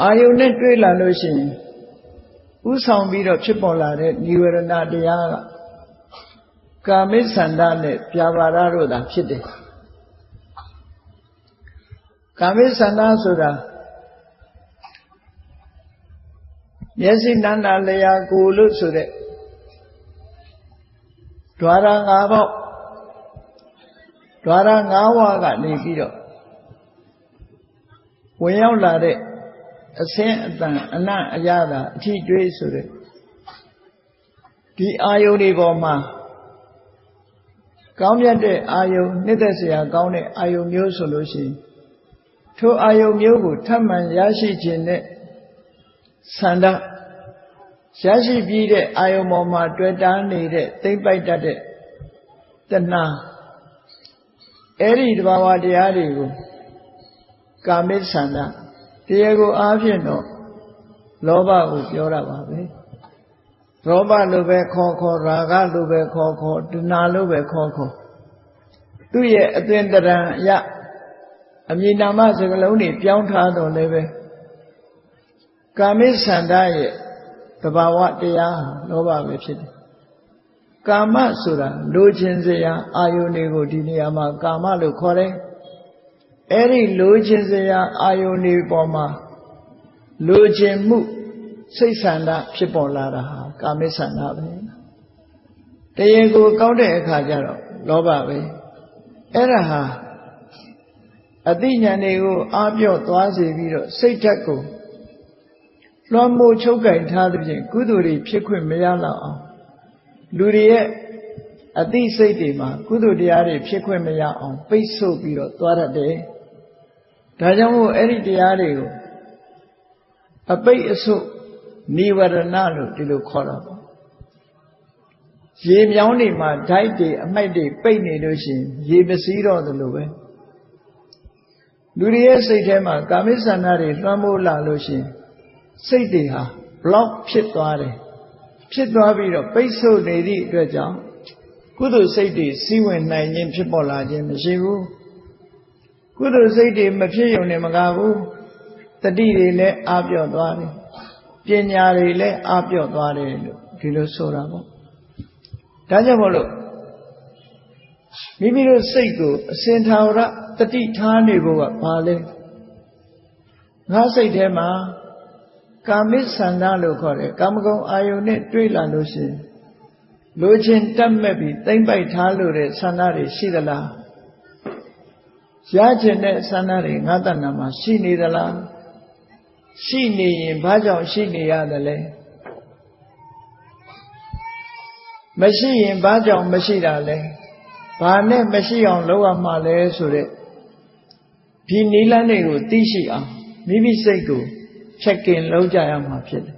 အာယုန်နဲ့တွေ့လာလို့ရှိရင်ဥဆောင်ပြီးတော့ဖြစ်ပေါ်လာတဲ့និဝရဏတရားကကာမိသန္တာနဲ့ပြာပါဒတို့သာဖြစ်တယ်ကာမိသန္တာဆိုတာမျက်စိနန္တာလျာကိုလို့ဆိုတဲ့ဓွာရ၅ပေါက်ဓွာရ၅ဝါကနေပြီးတော့ဝင်ရောက်လာတဲ့ အစင်းအတန်အနံ့အရသာအထီးတွေးဆိုတဲ့ဒီအာယုန်တွေပေါ်မှာကောင်းမြတ်တဲ့အာယုန်နှစ်သက်စရာကောင်းတဲ့အာယုန်မျိုးဆိုလို့ရှိရင်ထိုအာယုန်မျိုးကိုထပ်မံရရှိခြင်းနဲ့ဆန္ဒရရှိပြီးတဲ့အာယုံပေါ်မှာတွေ့တာနေတဲ့သိမ့်ပိုက်တတ်တဲ့တဏှာအဲ့ဒီတဘာဝတရားတွေကိုကာမိသန္တာ တရားကိုအားဖြင့်တော့လောဘကိုပြောတာပါပဲလောဘလိုပဲခေါ်ခေါ်ရာဂလိုပဲခေါ်ခေါ်တဏှာလိုပဲခေါ်ခေါ်သူ့ရဲ့အသွင်တရံအရအမည်နာမစကလုံးတွေပြောင်းထားတော့လည်းပဲကာမိသန္တာရဲ့တဘာဝတရားလောဘပဲဖြစ်တယ်ကာမဆိုတာလိုချင်စရာအာယုန်တွေကိုဒီနေရာမှာကာမလို့ခေါ်တယ် အဲ့ဒီလိုချင်စရာအာယုန်တွေပေါ်မှာလိုချင်မှုစိတ်ဆန္ဒဖြစ်ပေါ်လာတာဟာကာမိဆန္ဒပဲတရားကိုကောက်တဲ့အခါကျတော့လောဘပဲအဲ့ဒါဟာအသိဉာဏ်တွေကိုအားပြော့သွားစေပြီးတော့စိတ်ဓာတ်ကိုလွှမ်းမိုးချုပ်ကင်ထားသဖြင့်ကုသိုလ်တွေဖြစ်ခွင့်မရတော့အောင်လူတွေရဲ့အသိစိတ်တွေမှာကုသိုလ်တရားတွေဖြစ်ခွင့်မရအောင်ပိတ်ဆို့ပြီးတော့သွားရတယ်။ ဒါကြောင့်မို့အဲ့ဒီတရားတွေကိုအပိတ်အဆို့နိဝရဏလို့ဒီလိုခေါ်တာပေါ့။ရေမြောင်းတွေမှာဓာတ်တွေအမိုက်တွေပိတ်နေလို့ရှိရင်ရေမစည်းတော့သလိုပဲ။လူတွေရဲ့စိတ်ထဲမှာကာမိဆန္ဒတွေလွှမ်းမိုးလာလို့ရှိရင်စိတ်တွေဟာ block ဖြစ်သွားတယ်ဖြစ်သွားပြီးတော့ပိတ်ဆို့နေသည့်အတွက်ကြောင့်ကုသိုလ်စိတ်တွေစီးဝင်နိုင်ခြင်းဖြစ်ပေါ်လာခြင်းမရှိဘူး ကုသိုလ်စိတ်တွေမဖြစ်ုံနဲ့မကဘူးတတိတွေလည်းအာပြော့သွားတယ်ပညာတွေလည်းအာပြော့သွားတယ်လို့ဒီလိုဆိုတာပေါ့ဒါကြောင့်မို့လို့မိမိတို့စိတ်ကိုအစင်ထာဝရတတိထားနေဖို့ကဘာလဲငါစိတ်ထဲမှာကာမိဆန္ဒလို့ခေါ်တယ်ကာမဂုဏ်အာယုန်နဲ့တွေ့လာလို့ရှိရင်လိုချင်တတ်မဲ့ပြီးတိမ့်ပိုက်ထားလို့တဲ့ဆန္ဒတွေရှိသလား ရချင်တဲ့ဆန္ဒတွေငါတဏ္ဍာမှာရှိနေသလားရှိနေရင်ဘာကြောင့်ရှိနေရသလဲမရှိရင်ဘာကြောင့်မရှိတာလဲဘာနဲ့မရှိအောင်လုပ်ရမှာလဲဆိုတဲ့ဒီနိလန်းတွေကိုသိရှိအောင်မိမိစိတ်ကိုချက်ကင်လုံးကြရမှာဖြစ်တယ်